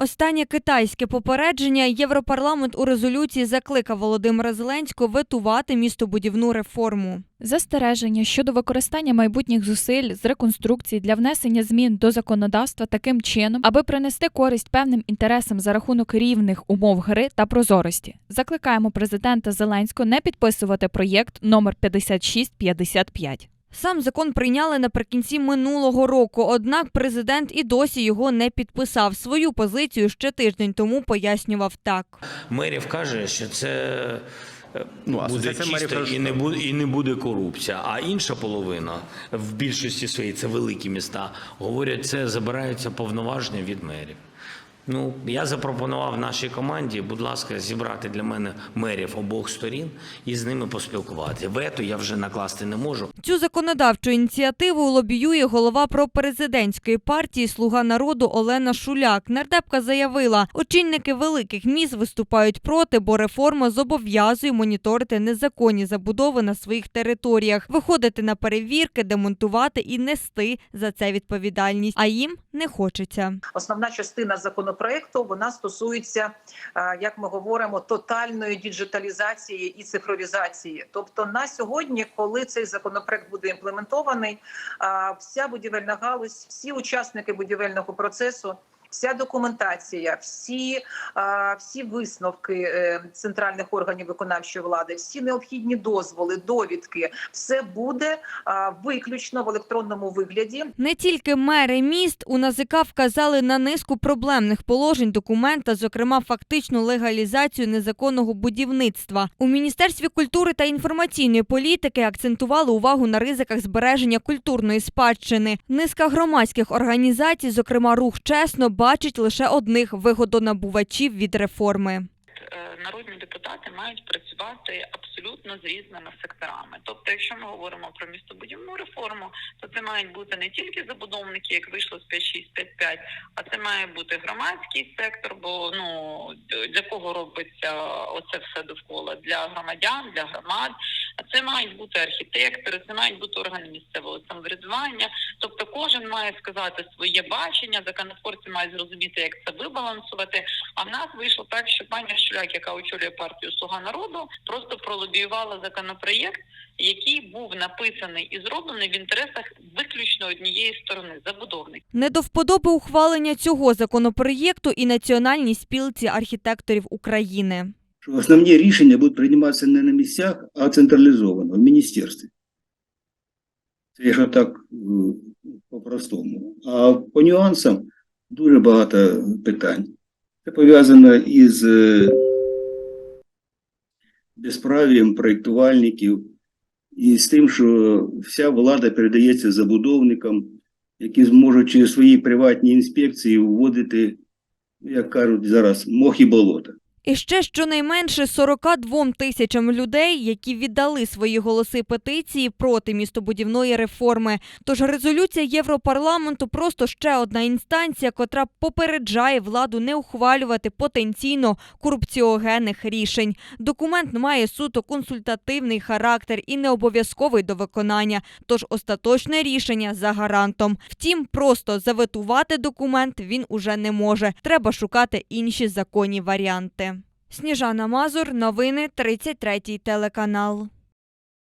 Останнє китайське попередження Європарламент у резолюції закликав Володимира Зеленського ветувати містобудівну реформу. Застереження щодо використання майбутніх зусиль з реконструкції для внесення змін до законодавства таким чином, аби принести користь певним інтересам за рахунок рівних умов гри та прозорості. Закликаємо президента Зеленського не підписувати проєкт номер 5655. Сам закон прийняли наприкінці минулого року, однак президент і досі його не підписав. Свою позицію ще тиждень тому пояснював так. Мерів каже, що це е, Ну, буде чисто і не буде і не буде корупція. А інша половина в більшості своїй це великі міста. Говорять, це забираються повноваження від мерів. Ну я запропонував нашій команді, будь ласка, зібрати для мене мерів обох сторін і з ними поспілкувати. Вето я вже накласти не можу. Цю законодавчу ініціативу лобіює голова пропрезидентської партії Слуга народу Олена Шуляк. Нардепка заявила, очільники великих міст виступають проти, бо реформа зобов'язує моніторити незаконні забудови на своїх територіях, виходити на перевірки, демонтувати і нести за це відповідальність. А їм не хочеться. Основна частина законопроекту вона стосується, е, як ми говоримо, тотальної діджиталізації і цифровізації. Тобто, на сьогодні, коли цей законопроект буде імплементований, е, вся будівельна галузь, всі учасники будівельного процесу. Вся документація, всі, всі висновки е, центральних органів виконавчої влади, всі необхідні дозволи, довідки, все буде виключно в електронному вигляді. Не тільки мери міст у НАЗК вказали на низку проблемних положень документа, зокрема фактичну легалізацію незаконного будівництва. У Міністерстві культури та інформаційної політики акцентували увагу на ризиках збереження культурної спадщини. Низка громадських організацій, зокрема рух чесно, бачить лише одних вигодонабувачів від реформи. е, народні депутати мають працювати абсолютно з різними секторами. Тобто, якщо ми говоримо про містобудівну реформу, то це мають бути не тільки забудовники, як вийшло з 5655, а це має бути громадський сектор. Бо ну для кого робиться оце все довкола для громадян, для громад. А це мають бути архітектори, це мають бути органи місцевого самоврядування. Тобто, кожен має сказати своє бачення. Законотворці мають зрозуміти, як це вибалансувати. А в нас вийшло так, що пані Щуляк, яка очолює партію Слуга народу, просто пролобіювала законопроєкт, який був написаний і зроблений в інтересах виключно однієї сторони забудовник. Не до вподоби ухвалення цього законопроєкту і Національній спілці архітекторів України. основні рішення будуть прийматися не на місцях, а централізовано в міністерстві. Це якщо так м, по-простому. А по нюансам дуже багато питань. Це пов'язано із е, безправієм проєктувальників і з тим, що вся влада передається забудовникам, які зможуть через свої приватні інспекції вводити, як кажуть зараз, мох і болота. І ще щонайменше 42 тисячам людей, які віддали свої голоси петиції проти містобудівної реформи. Тож резолюція Європарламенту просто ще одна інстанція, котра попереджає владу не ухвалювати потенційно корупціогенних рішень. Документ має суто консультативний характер і не обов'язковий до виконання. Тож остаточне рішення за гарантом. Втім, просто заветувати документ він уже не може. Треба шукати інші законні варіанти. Сніжана Мазур, новини 33 телеканал.